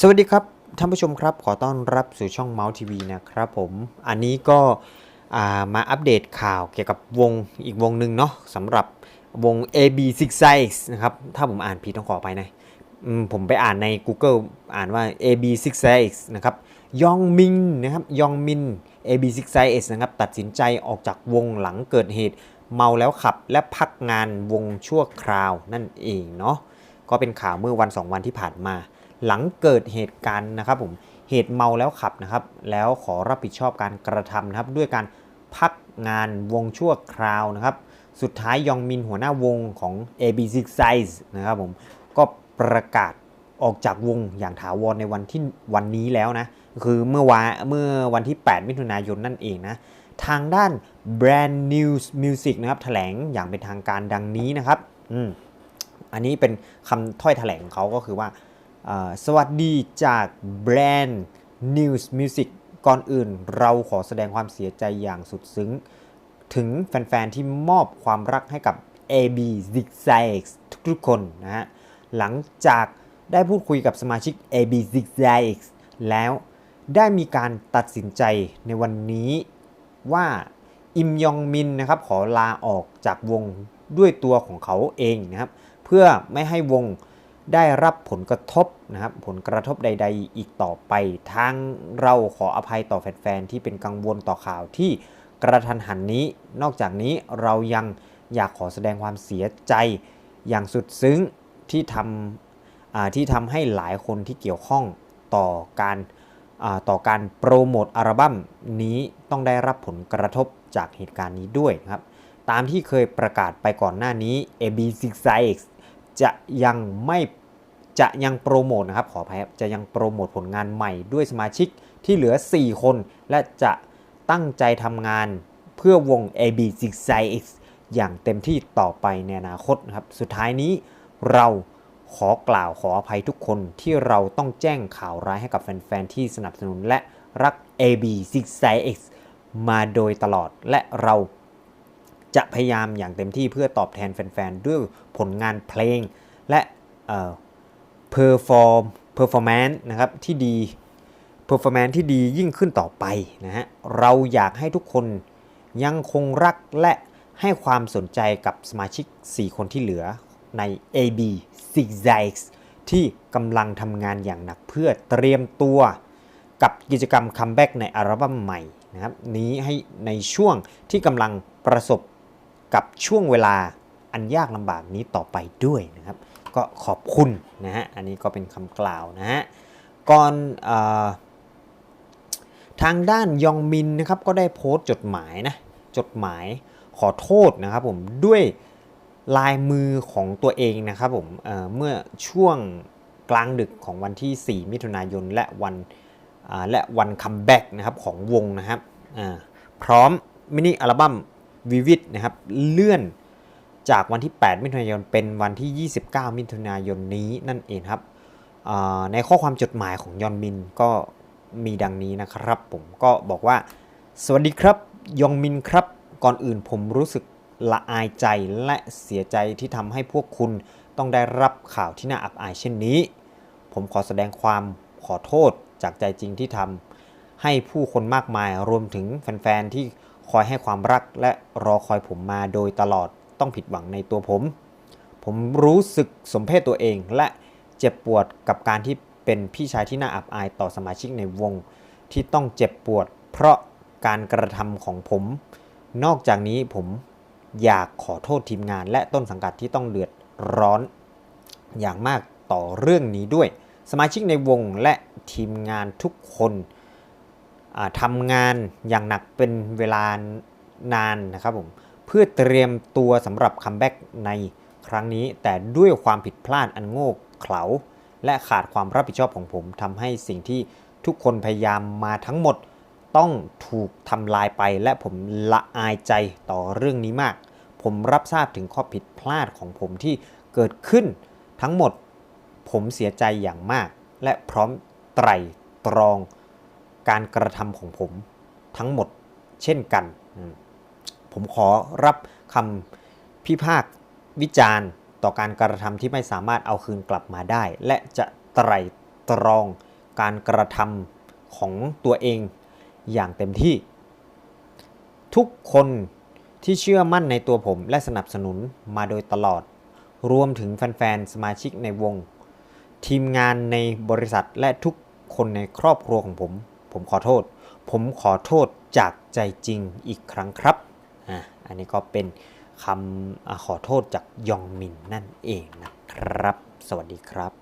สวัสดีครับท่านผู้ชมครับขอต้อนรับสู่ช่องเมาส์ทีวีนะครับผมอันนี้ก็มาอัปเดตข่าวเกี่ยวกับวงอีกวงหนึ่งเนาะสำหรับวง AB6 Size นะครับถ้าผมอ่านผิดต้องขอไปนะผมไปอ่านใน Google อ่านว่า AB6 Size นะครับยองมินนะครับยองมิน AB6 Size นะครับตัดสินใจออกจากวงหลังเกิดเหตุ เมาแล้วขับและพักงานวงชั่วคราวนั่นเองเนาะก็เป็นข่าวเมื่อวัน 2 วันที่ผ่านมา หลังเกิดเหตุการณ์นะครับผมเหตุเมาแล้วขับนะครับ แล้วขอรับผิดชอบการกระทำนะครับ ด้วยการพักงานวงชั่วคราวนะครับ สุดท้ายยองมินหัวหน้าวงของ AB6 Size นะครับผมก็ประกาศออกจากวงอย่างถาวรในวันที่วันนี้แล้วนะ คือเมื่อวานเมื่อวันที่ 8 มิถุนายนนั่นเองนะ ทางด้าน Brand News Music นะครับแถลงอย่างเป็นทางการดังนี้นะครับ อืมอันนี้เป็นคำถ้อยแถลงเขาก็คือว่า สวัสดีจากแบรนด์ News Music ก่อนอื่นเราขอแสดงความเสียใจอย่างสุดซึ้ง ถึงแฟน ๆ ที่มอบความรักให้กับ AB z i g z a g ทุกๆคนนะฮะ หลังจากได้พูดคุยกับสมาชิก AB z i g z a g แล้วได้มีการตัดสินใจในวันนี้ว่าอิมยองมินนะครับขอลาออกจากวงด้วยตัวของเขาเองนะครับ เพื่อไม่ให้วง ได้รับผลกระทบนะครับผลกระทบใด ๆ อีกต่อไปทางเราขออภัยต่อแฟนๆที่เป็นกังวลต่อข่าวที่กระทันหันนี้ นอกจากนี้เรายังอยากขอแสดงความเสียใจอย่างสุดซึ้งที่ทำที่ทำให้หลายคนที่เกี่ยวข้องต่อการต่อการโปรโมทอัลบั้มนี้ต้องได้รับผลกระทบจากเหตุการณ์นี้ด้วยครับ ตามที่เคยประกาศไปก่อนหน้านี้ AB6IX จะยังไม่จะยังโปรโมทนะครับขออภัยครับจะยังโปรโมทผลงานใหม่ด้วยสมาชิกที่เหลือ 4 คน และจะตั้งใจทำงานเพื่อวง AB6IX อย่างเต็มที่ต่อไปในอนาคตนะครับ สุดท้ายนี้เราขอกล่าวขออภัยทุกคนที่เราต้องแจ้งข่าวร้ายให้กับแฟน ๆ ที่สนับสนุนและรัก AB6IX มาโดยตลอดและเรา จะพยายามอย่างเต็มที่เพื่อตอบแทนแฟนๆ ด้วยผลงานเพลง และเพอ่อ perform performance นะครับที่ดี performance ที่ดียิ่งขึ้นต่อไปนะฮะเราอยากให้ทุกคนยังคงรักและให้ความสนใจกับสมาชิก 4 คนที่เหลือใน AB Six Zigs ที่กำลังทำงานอย่างหนักเพื่อเตรียมตัวกับกิจกรรมคัมแบ็กในอัลบั้มใหม่นะครับนี้ให้ในช่วงที่กำลังประสบ กับช่วงเวลาอันยากลำบากนี้ต่อไปด้วยนะครับ ก็ขอบคุณนะฮะอันนี้ก็เป็นคำกล่าวนะฮะก่อนอทางด้านยองมินนะครับก็ได้โพสต์จดหมายนะจดหมายขอโทษนะครับผมด้วยลายมือของตัวเองนะครับผมเเมื่อช่วงกลางดึกของวันที่ 4 มิถุนายนและวันและวันคัมแบ็กนะครับของวงนะครับพร้อมมินิอัลบั้ม วิวิดนะครับเลื่อนจากวันที่ 8 มิถุนายน เป็นวันที่ 29 มิถุนายนนี้นั่นเองครับในข้อความจดหมายของยอนมินก็มีดังนี้นะครับ ผมก็บอกว่า สวัสดีครับยองมินครับ ก่อนอื่นผมรู้สึกละอายใจและเสียใจที่ทำให้พวกคุณต้องได้รับข่าวที่น่าอับอายเช่นนี้ ผมขอแสดงความขอโทษจากใจจริงที่ทำให้ผู้คนมากมายรวมถึงแฟนๆที่ คอยให้ความรักและรอคอยผมมาโดยตลอดต้องผิดหวังในตัวผม ผมรู้สึกสมเพศตัวเองและเจ็บปวดกับการที่เป็นพี่ชายที่น่าอับอายต่อสมาชิกในวง ที่ต้องเจ็บปวด เพราะการกระทำของผม นอกจากนี้ผมอยากขอโทษทีมงาน และต้นสังกัดที่ต้องเดือดร้อน อย่างมากต่อเรื่องนี้ด้วย สมาชิกในวงและทีมงานทุกคน ทำงานอย่างหนักเป็นเวลานานนะครับผมเพื่อเตรียมตัวสำหรับคัมแบ็กในครั้งนี้ แต่ด้วยความผิดพลาดอันโง่เขลาและขาดความรับผิดชอบของผมทำให้สิ่งที่ทุกคนพยายามมาทั้งหมดต้องถูกทำลายไปและผมละอายใจต่อเรื่องนี้มาก ผมรับทราบถึงข้อผิดพลาดของผมที่เกิดขึ้น ทั้งหมดผมเสียใจอย่างมาก และพร้อมไตร่ตรอง การกระทำของผมทั้งหมดเช่นกัน ผมขอรับคำพิพากวิจารณ์ต่อการกระทำที่ไม่สามารถเอาคืนกลับมาได้ และจะไตร่ตรองการกระทำของตัวเองอย่างเต็มที่ ทุกคนที่เชื่อมั่นในตัวผมและสนับสนุนมาโดยตลอด รวมถึงแฟนๆ สมาชิกในวง ทีมงานในบริษัทและทุกคนในครอบครัวของผม ผมขอโทษ ผมขอโทษจากใจจริงอีกครั้งครับอะอันนี้ก็เป็นคำขอโทษจากยองมินนั่นเองนะครับ สวัสดีครับ